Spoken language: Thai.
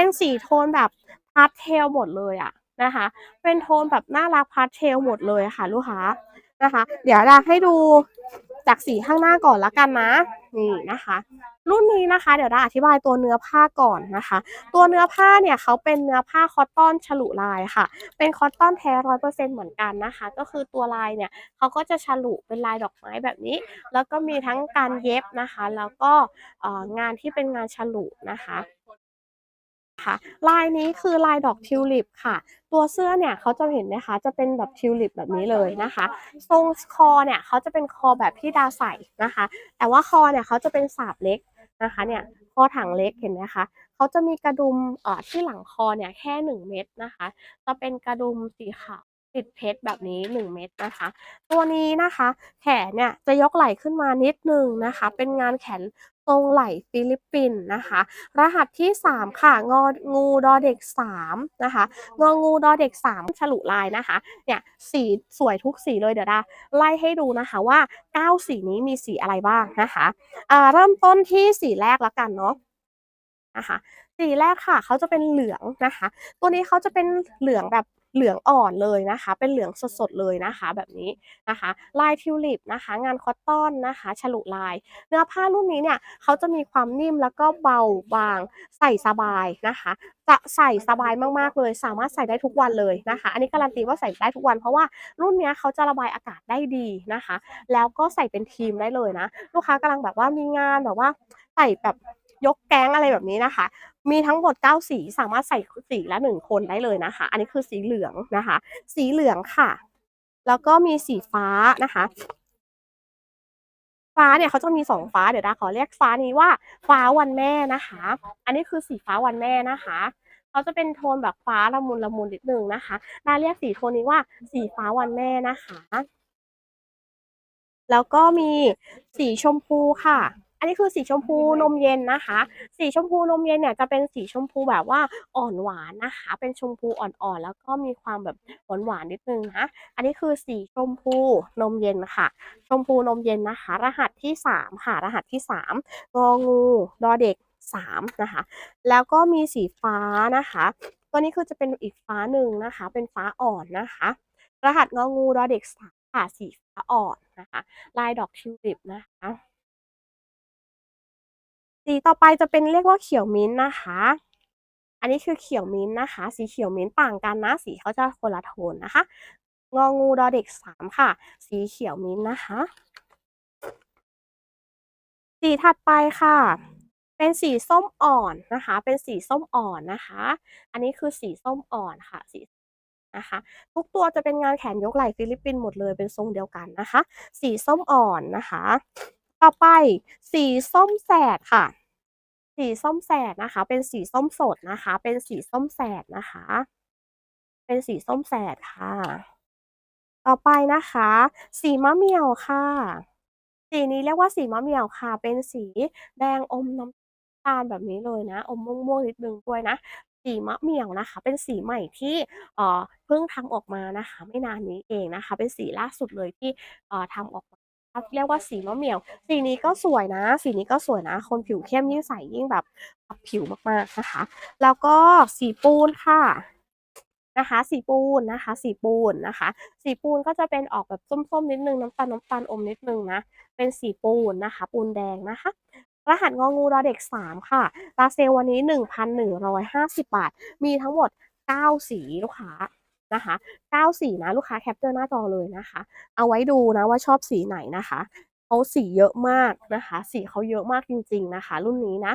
เป็นสีโทนแบบพาสเทลหมดเลยอะนะคะ เป็นโทนแบบน่ารักพาสเทลหมดเลยค่ะ ลูกค้านะคะ เดี๋ยวเราให้ดูจากสีข้างหน้าก่อนละกันนะนี่นะคะ รุ่นนี้นะคะ เดี๋ยวเราอธิบายตัวเนื้อผ้าก่อนนะคะ ตัวเนื้อผ้าเนี่ยเขาเป็นเนื้อผ้าคอตตอนฉลุลายค่ะ เป็นคอตตอนแท้ร้อยเปอร์เซ็นเหมือนกันนะคะ ก็คือตัวลายเนี่ยเขาก็จะฉลุเป็นลายดอกไม้แบบนี้ แล้วก็มีทั้งการเย็บนะคะ แล้วก็งานที่เป็นงานฉลุนะคะ คะลายนี้คือลายดอกทิวลิปค่ะ ตัวเสื้อเนี่ยเขาจะเห็นนะคะจะเป็นแบบทิวลิปแบบนี้เลยนะคะ ทรงคอเนี่ยเขาจะเป็นคอแบบที่ดาใส่นะคะ แต่ว่าคอเนี่ยเขาจะเป็นสาบเล็กนะคะเนี่ยคอถังเล็กเห็นไหมคะเขาจะมีกระดุมเอ่อที่หลังคอเนี่ยแค่หนึ่งเม็ดนะคะ จะเป็นกระดุมสีขาว ติดเพชรแบบนี้หนึ่งเม็ดนะคะ ตัวนี้นะคะ แขนเนี่ยจะยกไหล่ขึ้นมานิดนึงนะคะ เป็นงานแขนทรงไหล่ฟิลิปปินส์นะคะ รหัสที่ 3 ค่ะ งองูดอเด็ก 3 นะคะ งองูดอเด็ก 3 ฉลุลายนะคะ เนี่ยสีสวยทุกสีเลยเดี๋ยวดาไล่ให้ดูนะคะว่า 9 สีนี้มีสีอะไรบ้างนะคะอ่าเริ่มต้นที่สีแรกแล้วกันเนาะนะคะสีแรกค่ะเขาจะเป็นเหลืองนะคะ ตัวนี้เขาจะเป็นเหลืองแบบ เหลืองอ่อนเลยนะคะ เป็นเหลืองสดๆเลยนะคะ แบบนี้นะคะ ลายทิวลิปนะคะ งานคอตตอนนะคะ ฉลุลาย เนื้อผ้ารุ่นนี้เนี่ยเขาจะมีความนิ่มแล้วก็เบาบางใส่สบายนะคะ จะใส่สบายมากๆเลย สามารถใส่ได้ทุกวันเลยนะคะ อันนี้การันตีว่าใส่ได้ทุกวัน เพราะว่ารุ่นนี้เขาจะระบายอากาศได้ดีนะคะ แล้วก็ใส่เป็นทีมได้เลยนะ ลูกค้ากำลังแบบว่ามีงานแบบว่าใส่แบบ ยกแก๊งอะไรแบบนี้นะคะ มีทั้งหมด 9 สีสามารถใส่สีละ 1 คนได้เลยนะคะ อันนี้คือสีเหลืองนะคะ สีเหลืองค่ะ แล้วก็มีสีฟ้านะคะ ฟ้าเนี่ยเขาจะมี 2 ฟ้าเดี๋ยวดาขอเรียกฟ้านี้ว่าฟ้าวันแม่นะคะ อันนี้คือสีฟ้าวันแม่นะคะเขาจะเป็นโทนแบบฟ้าละมุนละมุนนิดนึงนะคะดาเรียกสีโทนนี้ว่าสีฟ้าวันแม่นะคะ แล้วก็มีสีชมพูค่ะ อันนี้คือสีชมพูนมเย็นนะคะ สีชมพูนมเย็นเนี่ยจะเป็นสีชมพูแบบว่าอ่อนหวานนะคะ เป็นชมพูอ่อนๆ แล้วก็มีความแบบหวานหวานๆนิดนึงนะ อันนี้คือสีชมพูนมเย็นค่ะ ชมพูนมเย็นนะคะ รหัสที่สามค่ะ รหัสที่สามงองูดอเด็กสามนะคะ แล้วก็มีสีฟ้านะคะ ตัวนี้คือจะเป็นอีกฟ้าหนึ่งนะคะ เป็นฟ้าอ่อนนะคะ รหัสงองูดอเด็กสามค่ะ สีฟ้าอ่อนนะคะ ลายดอกทิวลิปนะคะ สีต่อไปจะเป็นเรียกว่าเขียวมิ้นท์นะคะ อันนี้คือเขียวมิ้นท์นะคะ สีเขียวมิ้นท์ต่างกันนะ สีเขาจะคนละโทนนะคะ งองูดอเด็กสามค่ะ สีเขียวมิ้นท์นะคะ สีถัดไปค่ะเป็นสีส้มอ่อนนะคะ เป็นสีส้มอ่อนนะคะ อันนี้คือสีส้มอ่อนค่ะ สีนะคะ ทุกตัวจะเป็นงานแขนยกไหล่ฟิลิปปินส์หมดเลย เป็นทรงเดียวกันนะคะ สีส้มอ่อนนะคะ ต่อไปสีส้มแสดค่ะ สีส้มแสดนะคะ เป็นสีส้มสดนะคะ เป็นสีส้มแสดนะคะ เป็นสีส้มแสดค่ะ ต่อไปนะคะ สีมะเมี่ยวค่ะ สีนี้เรียกว่าสีมะเมี่ยวค่ะ เป็นสีแดงอมน้ำตาลแบบนี้เลยนะ อมม่วงๆนิดนึงด้วยนะสีมะเมี่ยวนะคะ เป็นสีใหม่ที่เอ่อเพิ่งทำออกมานะคะ ไม่นานนี้เองนะคะ เป็นสีล่าสุดเลยที่เอ่อทำออกมา เรียกว่าสีมะเหมี่ยว สีนี้ก็สวยนะ สีนี้ก็สวยนะ คนผิวเข้มยิ่งใส่ยิ่งแบบปรับผิวมากๆนะคะ แล้วก็สีปูนค่ะนะคะสีปูนนะคะสีปูนนะคะ สีปูนก็จะเป็นออกแบบส้มๆนิดนึงน้ำตาลน้ำตาลอมนิดนึงนะเป็นสีปูนนะคะ ปูนแดงนะคะ รหัสงองูดอเด็กสามค่ะราเซลวันนี้หนึ่งพันหนึ่งร้อยห้าสิบบาท มีทั้งหมดเก้าสีลูกค้า นะคะเก้าสีนะลูกค้าแคปเจอร์หน้าจอเลยนะคะ เอาไว้ดูนะว่าชอบสีไหนนะคะเขาสีเยอะมากนะคะ สีเขาเยอะมากจริง ๆนะคะ รุ่นนี้นะ